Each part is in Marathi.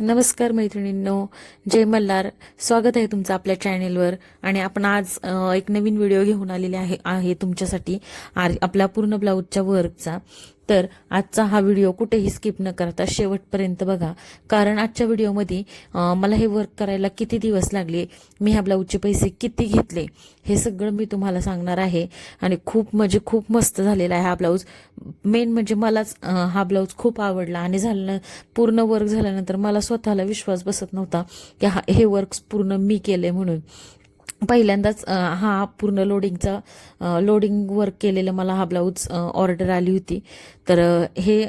नमस्कार मैत्रिणींनो जय मल्हार. स्वागत आहे तुमचं आपल्या चॅनेलवर आणि आपण आज एक नवीन व्हिडिओ घेऊन आलेले आहे आहे तुमच्यासाठी. आर- आपला पूर्ण ब्लाऊजच्या वर्कचा तर आजचा हा व्हिडिओ कुठेही स्किप न करता शेवटपर्यंत बघा. कारण आजच्या व्हिडिओमध्ये मला हे वर्क करायला किती दिवस लागले मी ह्या ब्लाऊजचे पैसे किती घेतले हे सगळं मी तुम्हाला सांगणार आहे. आणि खूप म्हणजे खूप मस्त झालेला आहे हा ब्लाऊज मेन म्हणजे मलाच हा ब्लाऊज खूप आवडला. आणि झालं पूर्ण वर्क झाल्यानंतर मला स्वतःला विश्वास बसत नव्हता की हा हे वर्क पूर्ण मी केले म्हणून. पहिल्यांदाच हा पूर्ण लोडिंगचा लोडिंग वर्क केलेलं मला हा ब्लाऊज ऑर्डर आली होती. तर हे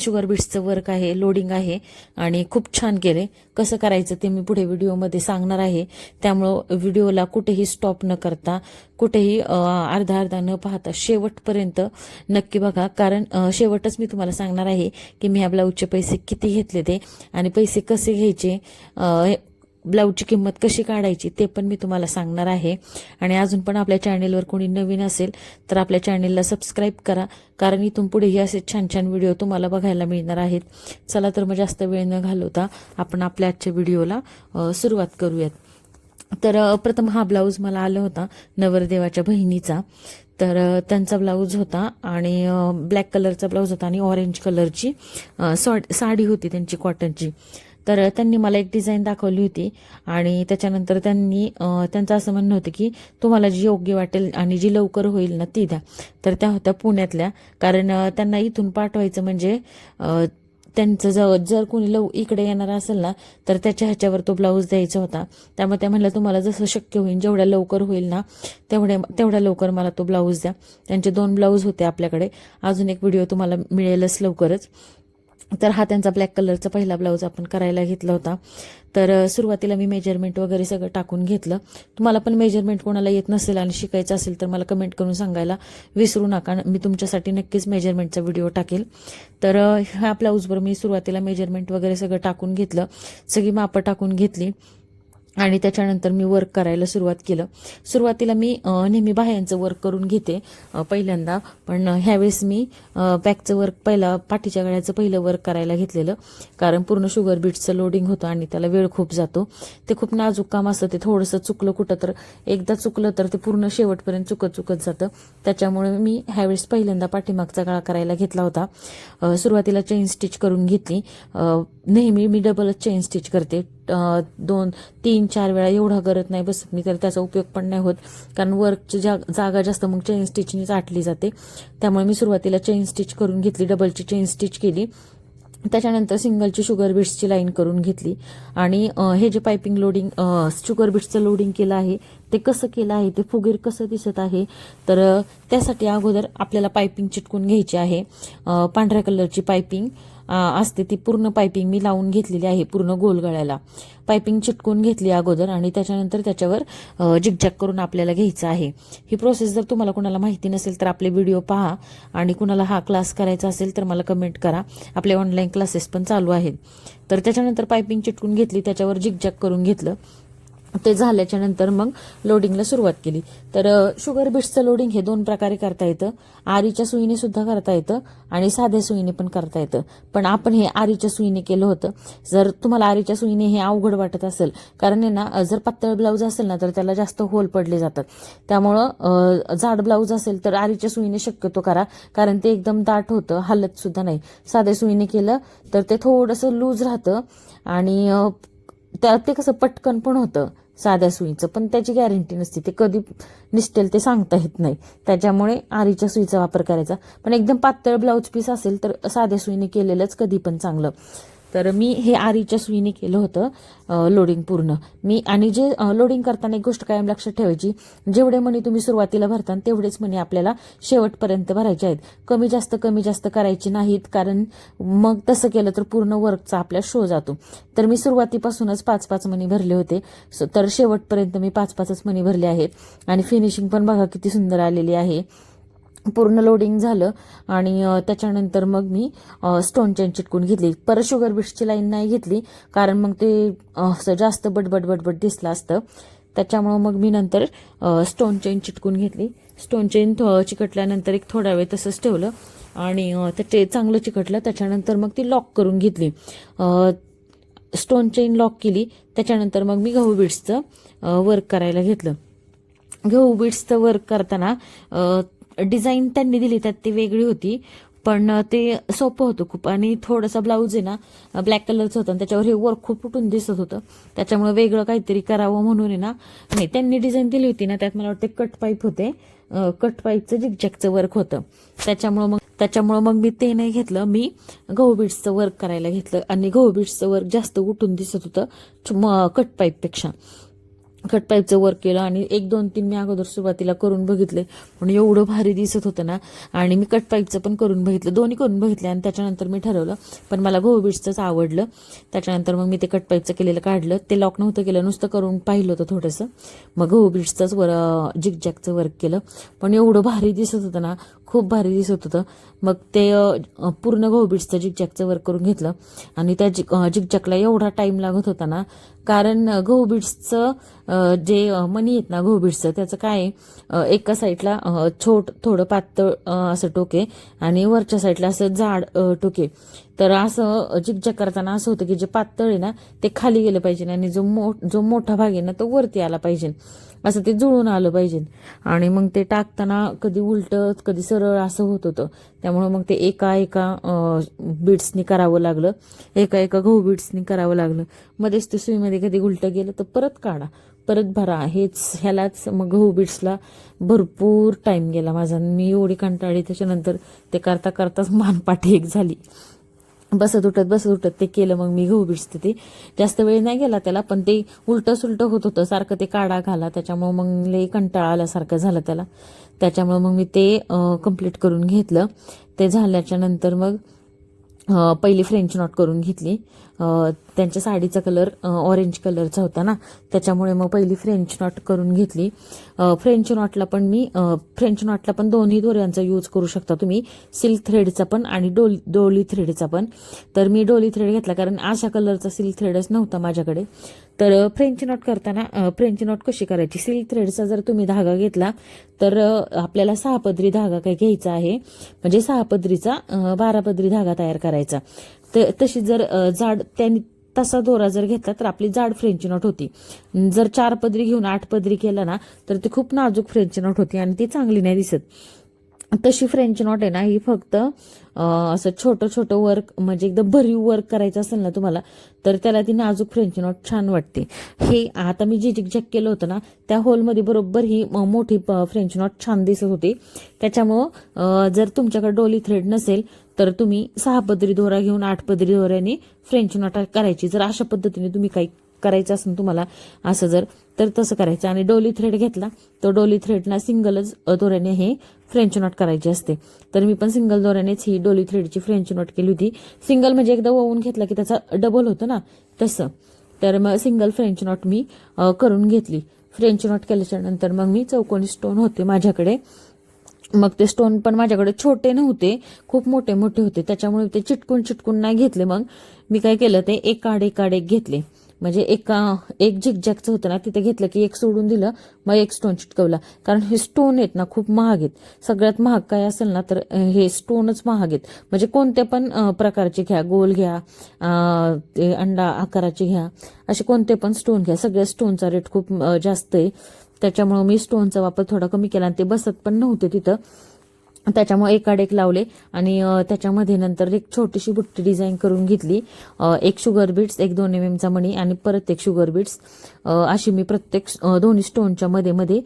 शुगर बीट्सचं वर्क आहे लोडिंग आहे आणि खूप छान केले. कसं करायचं ते मी पुढे व्हिडिओमध्ये सांगणार आहे. त्यामुळं व्हिडिओला कुठेही स्टॉप न करता कुठेही अर्धा अर्धा न पाहता शेवटपर्यंत नक्की बघा. कारण शेवटच मी तुम्हाला सांगणार आहे की मी ह्या ब्लाऊजचे पैसे किती घेतले ते आणि पैसे कसे घ्यायचे ब्लाऊजची किंमत कशी काढायची ते पण मी तुम्हाला सांगणार आहे. आणि अजून पण आपल्या चॅनेलवर कोणी नवीन असेल तर आपल्या चॅनेलला सबस्क्राईब करा कारण इथून पुढेही असे छान छान व्हिडिओ तुम्हाला बघायला मिळणार आहेत. चला तर मग जास्त वेळ न घालवता आपण आपल्या आजच्या व्हिडिओला सुरुवात करूयात. तर प्रथम हा ब्लाऊज मला आला होता नवरदेवाच्या बहिणीचा. तर त्यांचा ब्लाऊज होता आणि ब्लॅक कलरचा ब्लाऊज होता आणि ऑरेंज कलरची सॉ- साडी होती त्यांची कॉटनची. तर त्यांनी मला एक डिझाईन दाखवली होती आणि त्याच्यानंतर त्यांनी त्यांचं असं म्हणणं होतं की तुम्हाला जी योग्य वाटेल आणि जी लवकर होईल ना ती द्या. तर त्या होत्या पुण्यातल्या. कारण त्यांना इथून पाठवायचं म्हणजे त्यांचं जवळ जर कोणी लव इकडे येणार असेल ना तर त्याच्या ह्याच्यावर तो ब्लाऊज द्यायचा होता. त्यामुळे त्या म्हणलं तुम्हाला जसं शक्य होईल जेवढ्या लवकर होईल ना तेवढ्या तेवढ्या लवकर मला तो ब्लाऊज द्या. त्यांचे दोन ब्लाऊज होते आपल्याकडे. अजून एक व्हिडिओ तुम्हाला मिळेलच लवकरच. तर हा त्यांचा ब्लॅक कलरचा पहिला ब्लाऊज आपण करायला घेतला होता. तर सुरुवातीला मी मेजरमेंट वगैरे सगळं टाकून घेतलं. तुम्हाला पण मेजरमेंट कोणाला येत नसेल आणि शिकायचं असेल तर मला कमेंट करून सांगायला विसरू नका. मी तुमच्यासाठी नक्कीच मेजरमेंटचा व्हिडिओ टाकेल. तर ह्या ब्लाऊजवर मी सुरुवातीला मेजरमेंट वगैरे सगळं टाकून घेतलं. सगळी मापं टाकून घेतली. आणि त्याच्यानंतर मी वर्क करायला सुरुवात केलं. सुरुवातीला मी नेहमी बाह्यांचं वर्क करून घेते पहिल्यांदा. पण ह्यावेळेस मी बॅकचं वर्क पहिला पाठीच्या गळ्याचं पहिलं वर्क करायला घेतलेलं. कारण पूर्ण शुगर बीट्सचं लोडिंग होतं आणि त्याला वेळ खूप जातो. ते खूप नाजूक काम असतं. ते थोडंसं चुकलं कुठं तर एकदा चुकलं तर ते पूर्ण शेवटपर्यंत चुकत चुकत जातं. त्याच्यामुळे मी ह्यावेळेस पहिल्यांदा पाठीमागचा गळा करायला घेतला होता. सुरुवातीला चेन स्टिच करून घेतली. नेहमी मी डबलच चेन स्टिच करते. दोन तीन चार वेळा एवढा करत नाही बसत मी तर त्याचा उपयोग पण नाही होत. कारण वर्कची जा जागा जास्त मग चेन स्टिचनीच आटली जाते. त्यामुळे मी सुरुवातीला चेन स्टिच करून घेतली डबलची चेन स्टिच केली. त्याच्यानंतर सिंगलची शुगर बीट्सची लाईन करून घेतली. आणि हे जे पायपिंग लोडिंग शुगर बीट्सचं लोडिंग केलं आहे ते कसं केलं आहे ते फुगीर कसं दिसत आहे तर त्यासाठी अगोदर आपल्याला पायपिंग चिटकून घ्यायची आहे. पांढऱ्या कलरची पायपिंग असते ती पूर्ण पायपिंग मी लावून घेतलेली आहे पूर्ण गोल गळ्याला. पायपिंग चिटकून घेतली अगोदर आणि त्याच्यानंतर त्याच्यावर जिगजॅग करून आपल्याला घ्यायचं आहे. ही प्रोसेस जर तुम्हाला कुणाला माहिती नसेल तर आपले व्हिडिओ पहा आणि कुणाला हा क्लास करायचा असेल तर मला कमेंट करा. आपले ऑनलाईन क्लासेस पण चालू आहेत. तर त्याच्यानंतर पायपिंग चिटकून घेतली त्याच्यावर जिगजॅग करून घेतलं. ते झाल्याच्यानंतर मग लोडिंगला सुरुवात केली. तर शुगर बीट्सचं लोडिंग हे दोन प्रकारे करता येतं. आरीच्या सुईने सुद्धा करता येतं आणि साध्या सुईने पण करता येतं. पण आपण हे आरीच्या सुईने केलं होतं. जर तुम्हाला आरीच्या सुईने हे अवघड वाटत असेल कारण आहे ना जर पातळ ब्लाऊज असेल ना तर त्याला जास्त होल पडले जातात. त्यामुळं जाड ब्लाऊज असेल तर आरीच्या सुईने शक्यतो करा कारण ते एकदम दाट होतं हलत सुद्धा नाही. साध्या सुईने केलं तर ते थोडंसं लूज राहतं आणि त्या ते कसं पटकन पण होतं. साध्या सुईचं. पण त्याची गॅरंटी नसते. ते कधी निसटेल ते सांगता येत नाही. त्याच्यामुळे आरीच्या सुईचा वापर करायचा. पण एकदम पातळ ब्लाऊज पीस असेल तर साध्या सुईने केलेलंच कधी पण चांगलं. तर मी हे आरीच्या सुईने केलं होतं लोडिंग पूर्ण. मी आणि जे लोडिंग करताना एक गोष्ट कायम लक्षात ठेवायची जेवढे मणी तुम्ही सुरुवातीला भरता तेवढेच मणी आपल्याला शेवटपर्यंत भरायचे आहेत. कमी जास्त कमी जास्त करायची नाहीत कारण मग तसं केलं तर पूर्ण वर्कचा आपल्या शो जातो. तर मी सुरुवातीपासूनच पाच पाच मणी भरले होते. स- तर शेवटपर्यंत मी पाच पाचच मणी भरले आहेत. आणि फिनिशिंग पण बघा किती सुंदर आलेली आहे. पूर्ण लोडिंग झालं आणि त्याच्यानंतर मग मी स्टोन चेन चिटकून घेतली. परत शुगर बीट्सची लाईन नाही घेतली कारण मग ते असं जास्त बडबड बडबड दिसलं असतं. त्याच्यामुळं मग मी नंतर स्टोन चेन चिटकून घेतली. स्टोन चेन थो- चिकटल्यानंतर एक थोडा वेळ तसंच ठेवलं आणि त्याचे ते चांगलं चिकटलं. त्याच्यानंतर मग ती लॉक करून घेतली. स्टोन चेन लॉक केली. त्याच्यानंतर मग मी गहू बीट्सचं वर्क करायला घेतलं. गहू बीट्सचं वर्क करताना डिझाईन त्यांनी दिली त्यात ती वेगळी होती. पण ते सोपं होतं खूप. आणि थोडंसं ब्लाऊज आहे ना ब्लॅक कलरचं होतं आणि त्याच्यावर हे वर्क खूप उठून दिसत होतं. त्याच्यामुळे वेगळं काहीतरी करावं म्हणून आहे ना. नाही त्यांनी डिझाईन दिली होती ना त्यात मला वाटते कट पाईप होते. कट पाईपचं जिगजॅकचं वर्क होतं. त्याच्यामुळं मग त्याच्यामुळं मग मी ते नाही घेतलं. मी गहू बीट्सचं वर्क करायला घेतलं. आणि गहू बीट्सचं वर्क जास्त उठून दिसत होतं कट पाईपपेक्षा कट पाईपचं वर्क केलं आणि एक दोन तीन मी अगोदर सुरुवातीला करून बघितले. पण एवढं भारी दिसत होतं ना. आणि मी कट पाईपचं पण करून बघितलं. दोन्ही करून बघितले आणि त्याच्यानंतर मी ठरवलं. पण मला गहू आवडलं. त्याच्यानंतर मग मी ते कट पाईपचं केलेलं काढलं. ते लॉक नव्हतं केलं. नुसतं करून पाहिलं होतं थोडंसं. मग गोबीट्सचंच वर जिगजॅकचं वर्क केलं. पण एवढं भारी दिसत होतं ना. खूप भारी दिसत होतं. मग ते पूर्ण गहू बीड्सचं जिगजॅकचं वर्क करून घेतलं. आणि त्या जिग जिगजॅकला एवढा टाईम लागत होता ना कारण अ, जे मनी आहेत ना गहू त्याचं काय आहे, एका साईडला छोट थोडं पातळ असं टोके आणि वरच्या साईडला असं जाड टोके. तर असं जिगजॅक करताना असं होतं की जे पातळ आहे ना ते खाली गेलं पाहिजे आणि जो मो जो मोठा भाग आहे ना तो वरती आला पाहिजे. असं ते जुळून आलं पाहिजे. आणि मग ते टाकताना कधी उलटं कधी सरळ असं होत होतं. त्यामुळं मग ते एका एका बीट्सनी करावं लागलं. एका एका गहू बीट्सनी करावं लागलं. मध्येच ते सुईमध्ये कधी उलटं गेलं तर परत काढा. परत भरा. हेच ह्यालाच मग गहू बीट्सला भरपूर टाईम गेला माझा. मी एवढी कंटाळली. त्याच्यानंतर ते करता करताच मानपाठी एक झाली. बसत उठत बसत उठत ते केलं मग मी गहू भिजते ते. जास्त वेळ नाही गेला त्याला पण ते उलटं सुलटं होत होतं. सारखं ते काढा घाला त्याच्यामुळं मग लई कंटाळा आल्यासारखं झालं त्याला. त्याच्यामुळं मग मी ते कंप्लीट करून घेतलं. ते झाल्याच्यानंतर मग पहिली फ्रेंच नॉट करून घेतली. त्यांच्या साडीचा कलर ऑरेंज कलरचा होता ना. त्याच्यामुळे मग पहिली फ्रेंच नॉट करून घेतली. फ्रेंच नॉटला पण मी फ्रेंच नॉटला पण दोन्ही दोऱ्यांचा यूज करू शकता तुम्ही. सिल्क थ्रेडचा पण आणि डोली डोली थ्रेडचा पण. तर मी डोली थ्रेड घेतला कारण अशा कलरचा सिल्क थ्रेडच नव्हता माझ्याकडे. तर फ्रेंच नॉट करताना फ्रेंच नॉट कशी करायची? सिल्क थ्रेडचा जर तुम्ही धागा घेतला तर आपल्याला सहा पदरी धागा काय घ्यायचा आहे? म्हणजे सहा पदरीचा बारा पदरी धागा तयार करायचा. तर तशी जर झाड जाड त्यांनी तसा दोरा जर घेतला तर आपली जाड फ्रेंच नॉट होती. जर चार पदरी घेऊन आठ पदरी केला ना तर ती खूप नाजूक फ्रेंच नॉट होती आणि ती चांगली नाही दिसत. तशी फ्रेंच नॉट आहे ना ही फक्त असं छोटं छोटं वर्क म्हणजे एकदम भरीव वर्क करायचं असेल ना तुम्हाला तर त्याला ती नाजूक फ्रेंच नॉट छान वाटते. हे आता मी जे जिगजॅग केलं होतं ना त्या होलमध्ये बरोबर ही मोठी फ्रेंच नॉट छान दिसत होती. त्याच्यामुळं जर तुमच्याकडे डोली थ्रेड नसेल तर तुम्ही सहा पदरी दोरा घेऊन आठ पदरी दोऱ्याने फ्रेंच नॉट करायची. जर अशा पद्धतीने तुम्ही काही करायचं असेल तुम्हाला असं जर तर तसं करायचं. आणि डोली थ्रेड घेतला तर डोली थ्रेडना सिंगलच दोऱ्याने हे फ्रेंच नॉट करायची असते. तर मी पण सिंगल दोऱ्यानेच ही डोली थ्रेडची फ्रेंच नॉट केली होती. सिंगल म्हणजे एकदा ओवून घेतला की त्याचा डबल होतं ना तसं. तर मग सिंगल फ्रेंच नॉट मी करून घेतली. फ्रेंच नॉट केल्याच्यानंतर मग मी चौकोनी स्टोन होते माझ्याकडे. मग ते स्टोन पण माझ्याकडे छोटे नव्हते खूप मोठे मोठे होते. त्याच्यामुळे ते चिटकून चिटकून नाही घेतले मग. मी काय केलं ते एक आड एक आड एक घेतले. म्हणजे एका एक झिकझॅकचं होतं ना तिथे घेतलं की एक सोडून दिलं मग एक स्टोन चिटकवला. कारण हे स्टोन आहेत ना खूप महाग आहेत. सगळ्यात महाग काय असेल ना तर हे स्टोनच महाग आहेत. म्हणजे कोणत्या पण प्रकारचे घ्या. गोल घ्या ते अंडा आकाराचे घ्या. असे कोणते पण स्टोन घ्या. सगळ्या स्टोनचा रेट खूप जास्त आहे. त्याच्यामुळं मी स्टोनचा वापर थोडा कमी केला आणि ते बसत पण नव्हते तिथं. त्याच्यामुळे एकाडेक लावले आणि त्याच्यामध्ये नंतर एक छोटीशी बुट्टी डिझाईन करून घेतली. एक शुगर बीट्स एक दोन एम एमचा मणी आणि परत एक शुगर बीट्स अशी मी प्रत्येक दोन्ही स्टोनच्या मध्ये मध्ये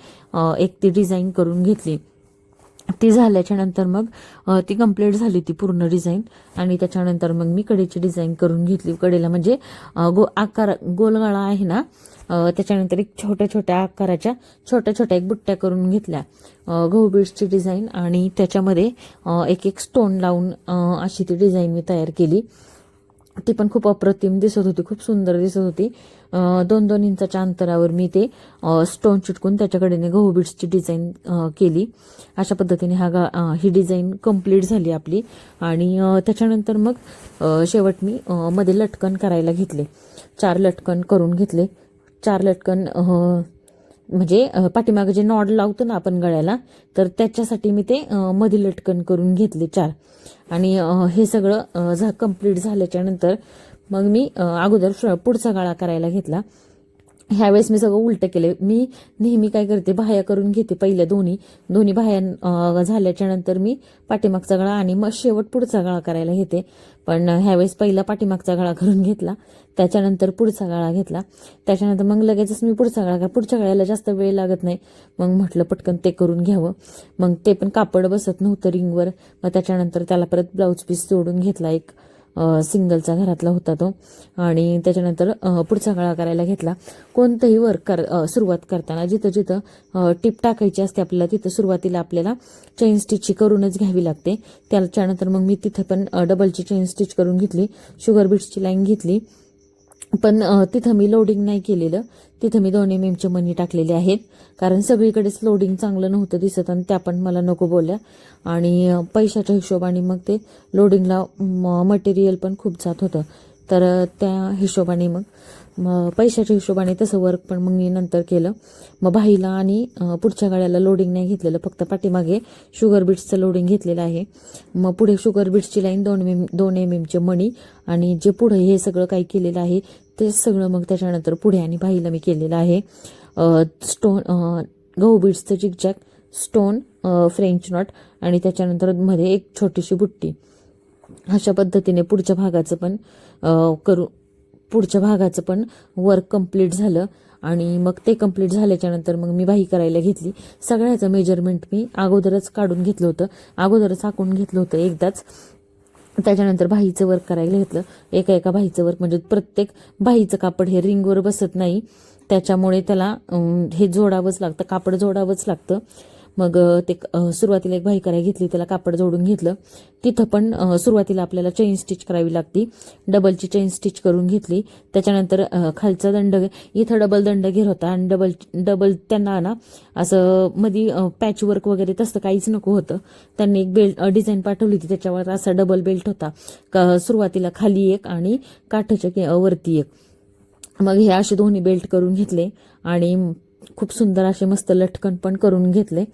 एक ती डिझाईन करून घेतली. ती झाल्याच्यानंतर मग ती कंप्लीट झाली ती पूर्ण डिझाईन आणि त्याच्यानंतर मग मी कडेची डिझाईन करून घेतली. कडेला म्हणजे गो आकार गोलगाळा आहे ना त्याच्यानंतर एक छोट्या छोट्या आकाराच्या छोट्या छोट्या एक बुट्ट्या करून घेतल्या. गहू बीड्सची डिझाईन आणि त्याच्यामध्ये एक एक स्टोन लावून अशी ती डिझाईन मी तयार केली. ती पण खूप अप्रतिम दिसत होती खूप सुंदर दिसत होती. दोन दोन इंचाच्या अंतरावर मी ते स्टोन चिटकून त्याच्याकडेने गहू बीट्सची डिझाईन केली. अशा पद्धतीने हा गा ही डिझाईन कंप्लीट झाली आपली. आणि त्याच्यानंतर मग शेवट मी मध्ये लटकन करायला घेतले. चार लटकन करून घेतले. चार लटकन म्हणजे पाठीमागं पाठीमागे जे नॉड लावतो ना आपण गळ्याला तर त्याच्यासाठी मी ते मधी लटकन करून घेतले चार. आणि हे सगळं झा कंप्लीट झाल्याच्यानंतर मग मी अगोदर पुढचा गळा करायला घेतला. ह्यावेळेस मी सगळं उलटं केले मी नेहमी काय करते बाह्या करून घेते पहिल्या दोन्ही. दोन्ही बाह्या झाल्याच्यानंतर मी पाठीमागचा गळा आणि मग शेवट पुढचा गळा करायला घेते. पण ह्यावेळेस पहिला पाठीमागचा गळा करून घेतला त्याच्यानंतर पुढचा गळा घेतला. त्याच्यानंतर मग लगेचच मी पुढचा गळा पुढच्या गळ्याला जास्त वेळ लागत नाही. मग म्हटलं पटकन ते करून घ्यावं. मग ते पण कापड बसत नव्हतं रिंगवर. मग त्याच्यानंतर त्याला परत ब्लाऊज पीस जोडून घेतला एक सिंगलचा घरातला होता तो. आणि त्याच्यानंतर पुढचा गळा करायला घेतला. कोणतंही वर्क कर सुरुवात करताना जिथं जिथं टिप टाकायची असते आपल्याला तिथं सुरुवातीला आपल्याला चेन स्टिचची करूनच घ्यावी लागते. त्याच्यानंतर मग मी तिथं पण डबलची चेन स्टिच करून घेतली. शुगर बीट्सची लाईन घेतली. पण तिथं मी लोडिंग नाही केलेलं. तिथं मी दोन एम एमचे मनी टाकलेले आहेत. कारण सगळीकडेच लोडिंग चांगलं नव्हतं दिसत आणि त्या पण मला नको बोलल्या. आणि पैशाच्या हिशोबाने मग ते लोडिंगला मटेरियल पण खूप जात होतं. तर त्या हिशोबाने मग मग पैशाच्या हिशोबाने तसं वर्क पण मग मी नंतर केलं. मग भाईला आणि पुढच्या गाड्याला लोडिंग नाही घेतलेलं फक्त पाठीमागे शुगर बीट्सचं लोडिंग घेतलेलं आहे. मग पुढे शुगर बीट्सची लाईन दोन एम दोन एम एमचे मणी आणि जे पुढे हे सगळं काही केलेलं आहे ते सगळं मग त्याच्यानंतर पुढे आणि भाईला मी केलेलं आहे. स्टोन गहू बीट्सचं जिगजॅक स्टोन फ्रेंच नॉट आणि त्याच्यानंतरमध्ये एक छोटीशी बुट्टी. अशा पद्धतीने पुढच्या भागाचं पण करू पुढच्या भागाचं पण वर्क कंप्लीट झालं. आणि मग ते कंप्लीट झाल्याच्यानंतर मग मी बाही करायला घेतली. सगळ्याचं मेजरमेंट मी अगोदरच काढून घेतलं होतं. अगोदरच आखून घेतलं होतं एकदाच. त्याच्यानंतर बाहीचं वर्क करायला घेतलं. एका एका बाहीचं वर्क म्हणजे प्रत्येक बाहीचं कापड हे रिंगवर बसत नाही. त्याच्यामुळे त्याला हे जोडावंच लागतं कापड जोडावंच लागतं. मग ते सुरुवातीला एक भाई करायला घेतली त्याला कापड जोडून घेतलं. तिथं पण सुरुवातीला आपल्याला चेन स्टिच करावी लागती. डबलची चेन स्टिच करून घेतली. त्याच्यानंतर खालचा दंड इथं डबल दंड घेर होता. आणि डबल डबल त्यांना ना असं मध्ये पॅच वर्क वगैरे तसं काहीच नको होतं. त्यांनी एक बेल्ट डिझाईन पाठवली होती. त्याच्यावर असा डबल बेल्ट होता. का सुरुवातीला खाली एक आणि काठाच्या वरती एक. मग हे असे दोन्ही बेल्ट करून घेतले. आणि खूप सुंदर असे मस्त लटकन पण करून घेतले.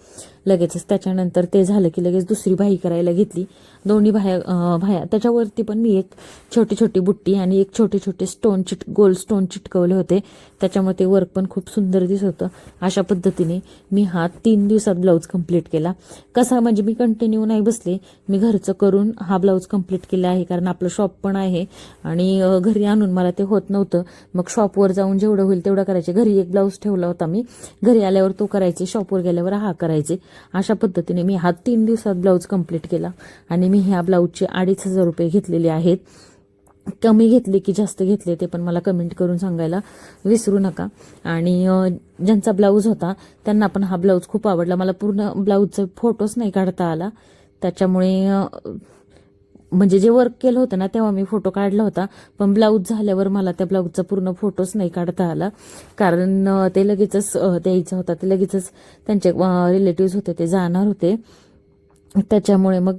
लगेचच त्याच्यानंतर ते झालं की लगेच दुसरी भाई करायला घेतली. दोन्ही भाया भाया. त्याच्यावरती पण मी एक छोटी छोटी बुट्टी आणि एक छोटे छोटे स्टोन चिट गोल स्टोन चिटकवले होते. त्याच्यामुळे ते वर्क पण खूप सुंदर दिसत होतं. अशा पद्धतीने मी हा तीन दिवसात ब्लाऊज कंप्लीट केला. कसा म्हणजे मी कंटिन्यू नाही बसले. मी घरचं करून हा ब्लाऊज कंप्लीट केला आहे कारण आपलं शॉप पण आहे आणि घरी आणून मला ते होत नव्हतं. मग शॉपवर जाऊन जेवढं होईल तेवढं करायचे. घरी एक ब्लाऊज ठेवला होता मी घरी आल्यावर तो करायचे शॉपवर गेल्यावर हा करायचे. अशा पद्धतीने मी हा तीन दिवसात ब्लाऊज कंप्लीट केला आणि मी ह्या ब्लाऊजचे अडीच हजार रुपये घेतलेले आहेत. कमी घेतले की जास्त घेतले ते पण मला कमेंट करून सांगायला विसरू नका. आणि ज्यांचा ब्लाऊज होता त्यांना पण हा ब्लाऊज खूप आवडला. मला पूर्ण ब्लाऊजचा फोटोच नाही काढता आला. त्याच्यामुळे म्हणजे जे वर्क केलं होतं ना तेव्हा मी फोटो काढला होता. पण ब्लाऊज झाल्यावर मला त्या ब्लाऊजचा पूर्ण फोटोच नाही काढता आला. कारण ते लगेचच द्यायचा होता. ते लगेचच त्यांचे रिलेटिव्ह होते ते जाणार होते. त्याच्यामुळे मग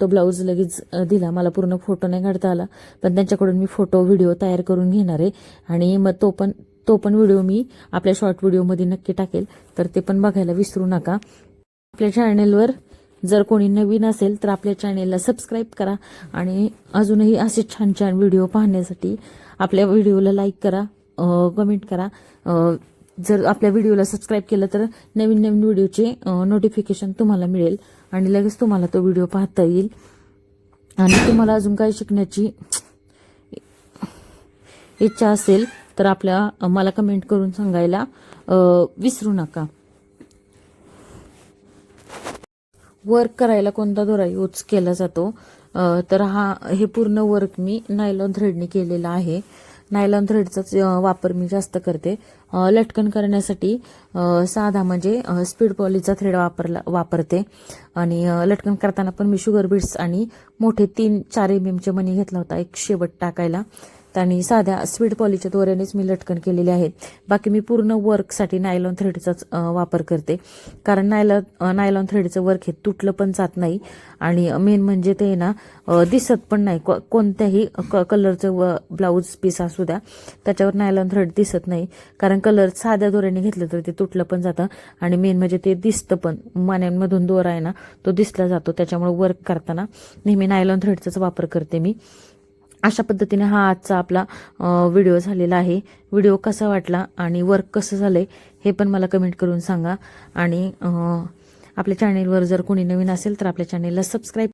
तो ब्लाऊज लगेच दिला. मला पूर्ण फोटो नाही काढता आला. पण त्यांच्याकडून मी फोटो व्हिडिओ तयार करून घेणार आहे. आणि मग तो पण तो पण व्हिडिओ मी आपल्या शॉर्ट व्हिडिओमध्ये नक्की टाकेल. तर ते पण बघायला विसरू नका. आपल्या चॅनेलवर जर कोणी नवीन असेल तर आपल्या चॅनेलला सबस्क्राईब करा आणि अजूनही असे छान छान व्हिडिओ पाहण्यासाठी आपल्या व्हिडिओला लाईक करा कमेंट करा. जर आपल्या व्हिडिओला सबस्क्राईब केलं तर नवीन नवीन व्हिडिओचे नोटिफिकेशन तुम्हाला मिळेल आणि लगेच तुम्हाला तो व्हिडिओ पाहता येईल. आणि तुम्हाला अजून काही शिकण्याची इच्छा असेल तर आपल्या मला कमेंट करून सांगायला विसरू नका. वर्क करायला कोणता दोरा यूज केला जातो. तर हा हे पूर्ण वर्क मी नायलॉन थ्रेडने केलेला आहे. नायलॉन थ्रेडचाच वापर मी जास्त करते. लटकन करण्यासाठी साधा म्हणजे स्पीड पॉलीचा थ्रेड वापरला वापरते. आणि लटकन करताना पण मी शुगर बीट्स आणि मोठे तीन चार एम एमचे मणी घेतला होता एक शेवट टाकायला. आणि साध्या स्वीट पॉलीच्या दोऱ्यानेच मी लटकन केलेले आहेत. बाकी मी पूर्ण वर्कसाठी नायलॉन थ्रेडचाच वापर करते. कारण नायलॉन नायलॉन थ्रेडचं वर्क हे तुटलं पण जात नाही. आणि मेन म्हणजे ते ना दिसत पण नाही. कोणत्याही क कलरचं व ब्लाऊज पीस असू द्या त्याच्यावर नायलॉन थ्रेड दिसत नाही. कारण कलर साध्या दोऱ्याने घेतलं तर ते तुटलं पण जातं. आणि मेन म्हणजे ते दिसतं पण. मान्यांमधून दोरा आहे ना तो दिसला जातो. त्याच्यामुळे वर्क करताना नेहमी नायलॉन थ्रेडचाच वापर करते मी. अशा पद्धतीने हा आजचा आपला व्हिडिओ झालेला आहे. व्हिडिओ कसा वाटला आणि वर्क कसं झालं आहे हे पण मला कमेंट करून सांगा. आणि आपल्या चॅनेलवर जर कोणी नवीन असेल तर आपल्या चॅनेलला सबस्क्राईब